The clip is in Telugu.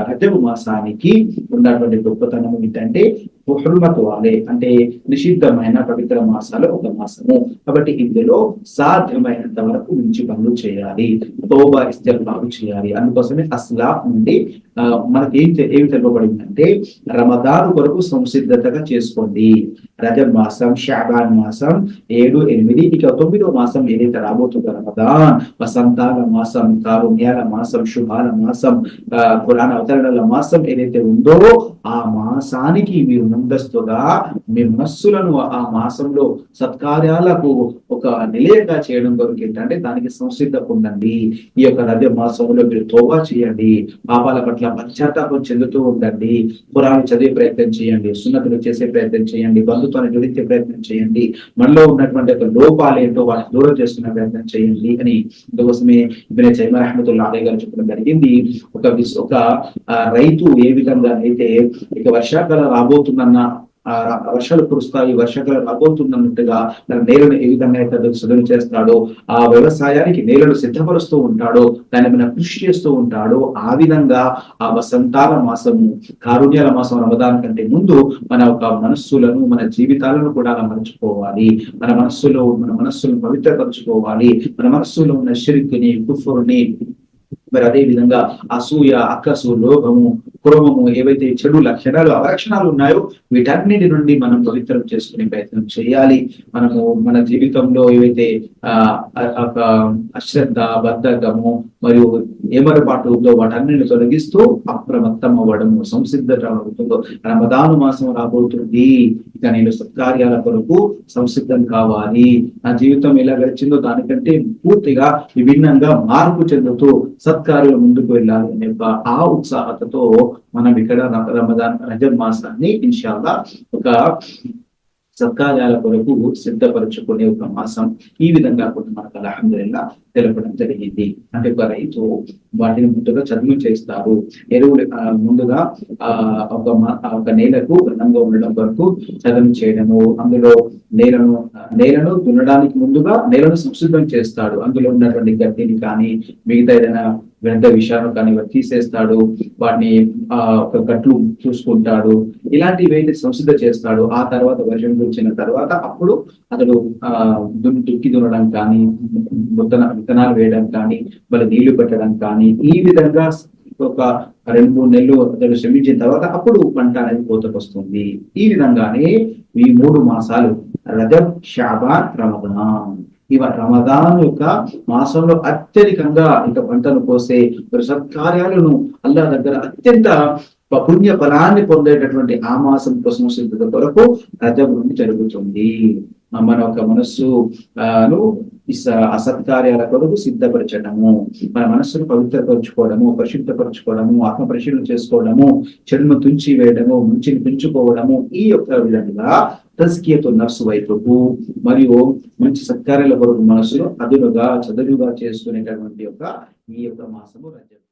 రజబు మాసానికి ఉన్నటువంటి గొప్పతనం ఏంటంటే వాలే అంటే నిషిద్ధమైన పవిత్ర మాసాలు ఒక మాసము. కాబట్టి ఇందులో సాధ్యమైనంత వరకు మంచి పనులు చేయాలి. తోబా ఇస్తేబాబు చేయాలి. అందుకోసమే అస్లాఫ్ నుండి మనకి ఏం ఏమి తెలుపబడిందంటే రమదాన్ కొరకు సంసిద్ధతగా చేసుకోండి. రజ మాసం షాబాన్ మాసం ఏడు ఎనిమిది ఇక తొమ్మిదో మాసం ఏదైతే రాబోతుందో రమదాన్ వసంతాల మాసం కారుణ్యాల మాసం శుభాల మాసం పురాణ అవతరణల మాసం ఏదైతే ఉందో ఆ మాసానికి మీరు ముందస్తుగా మీ మనస్సులను ఆ మాసంలో సత్కార్యాలకు ఒక నిలయంగా చేయడం కొరకు ఏంటంటే దానికి సంసిద్ధ ఉండండి ఈ యొక్క రజ మాసంలో మీరు తోగా చేయండి. పాపాల పట్ల పశ్చాత్తాపం చెందుతూ ఉండండి. పురాణం చదివే ప్రయత్నం చేయండి. సున్నతులు చేసే ప్రయత్నం చేయండి. బంధుత్వాన్ని జోడించే ప్రయత్నం చేయండి. మనలో ఉన్నటువంటి ఒక లోపాలు ఏంటో వాళ్ళని దూరం చేస్తున్న ప్రయత్నం చేయండి అని అందుకోసమే ఇబ్నే చైమ రహమతుల్లా ఆలయ గారు చెప్పడం జరిగింది. ఒక ఒక రైతు ఏ విధంగా అయితే ఇక వర్షాకాలం రాబోతున్న ఆ వర్షాలు కురుస్తాయి వర్షకాలం రాబోతున్నట్టుగా తన నేలను ఏ విధంగా అయితే అతను చేస్తాడో ఆ వ్యవసాయానికి నేలను సిద్ధపరుస్తూ ఉంటాడో దాని మీద కృషి చేస్తూ ఉంటాడో ఆ విధంగా ఆ వసంతాల మాసము కారుణ్యాల మాసం రమదాన్ కంటే ముందు మన ఒక మనస్సులను మన జీవితాలను కూడా అలా మరచుకోవాలి మన మనస్సులో మన మనస్సును పవిత్రపరచుకోవాలి. మన మనస్సులో ఉన్న షిరిక్ని కుఫుర్ని మరి అదే విధంగా అసూయ అక్కసు లోభము క్రోమము ఏవైతే చెడు లక్షణాలు అవలక్షణాలు ఉన్నాయో వీటన్నిటి నుండి మనం పవిత్రం చేసుకునే ప్రయత్నం చేయాలి. మనము మన జీవితంలో ఏవైతే ఆ అశ్రద్ధ బద్ధకము మరియు ఏమరపాటు ఉందో వాటన్నిటిని తొలగిస్తూ అప్రమత్తం అవ్వడము సంసిద్ధత అవుతుందో రమదాను మాసం రాబోతుంది. ఇక నేను సత్కార్యాల కొరకు సంసిద్ధం కావాలి. నా జీవితం ఎలా గడిచిందో దానికంటే పూర్తిగా విభిన్నంగా మార్పు చెందుతూ సత్కార్యాలు ముందుకు వెళ్ళాలి అనే ఒక ఆ ఉత్సాహతతో మనం ఇక్కడ రమదాన్ రజబ్ మాసాన్ని ఇన్షాల్లా ఒక సత్కార్యాల కొరకు సిద్ధపరచుకునే ఒక మాసం ఈ విధంగా కూడా మనకు అల్హమ్దుల్లా తెలపడం జరిగింది. అంటే ఒక రైతు వాటిని ముందుగా చర్మం చేస్తారు ఎరువులు ముందుగా ఆ ఒక ఒక నేలకు ఘనంగా ఉండడం వరకు చదువు చేయడము. అందులో నేలను నేలను దున్నడానికి ముందుగా నేలను సంశుద్ధం చేస్తాడు. అందులో ఉన్నటువంటి గడ్డిని కానీ మిగతా ఏదైనా వ్యర్థ విషయాలు కానీ తీసేస్తాడు. వాటిని ఆ ఒక గట్లు చూసుకుంటాడు. ఇలాంటివి అయితే సంసిద్ధ చేస్తాడు. ఆ తర్వాత వర్షం వచ్చిన తర్వాత అప్పుడు అతడు ఆ దున్ని దుక్కి దున్నడం కానీ విత్తన విత్తనాలు వేయడం కానీ మళ్ళీ నీళ్ళు పెట్టడం కానీ ఈ విధంగా ఒక రెండు మూడు నెలలు అతడు శ్రమించిన తర్వాత అప్పుడు పంట అనేది కోతకు వస్తుంది. ఈ విధంగానే ఈ మూడు మాసాలు రజబ్ షాబాన్ రమదాన్. ఇవ రమదాన్ యొక్క మాసంలో అత్యధికంగా ఇక పంటను కోసే సత్కార్యాలను అల్లా దగ్గర అత్యంత పుణ్య ఫలాన్ని పొందేటటువంటి ఆ మాసం కోసం సిద్ధత కొరకు రజబ్ నుండి జరుగుతుంది. మన యొక్క మనస్సు అసత్కార్యాల కొరకు సిద్ధపరచడము మన మనస్సును పవిత్రపరచుకోవడము పరిశుద్ధపరచుకోవడము ఆత్మ పరిశీలన చేసుకోవడము చెడును తుంచి వేయడము మంచిని పెంచుకోవడము ఈ యొక్క విధంగా తస్కియతో నర్సు వైపుకు మరియు మంచి సత్కార్యాల కొరకు మనసును అదునుగా చదువుగా చేసుకునేటటువంటి యొక్క ఈ యొక్క మాసము రజబ్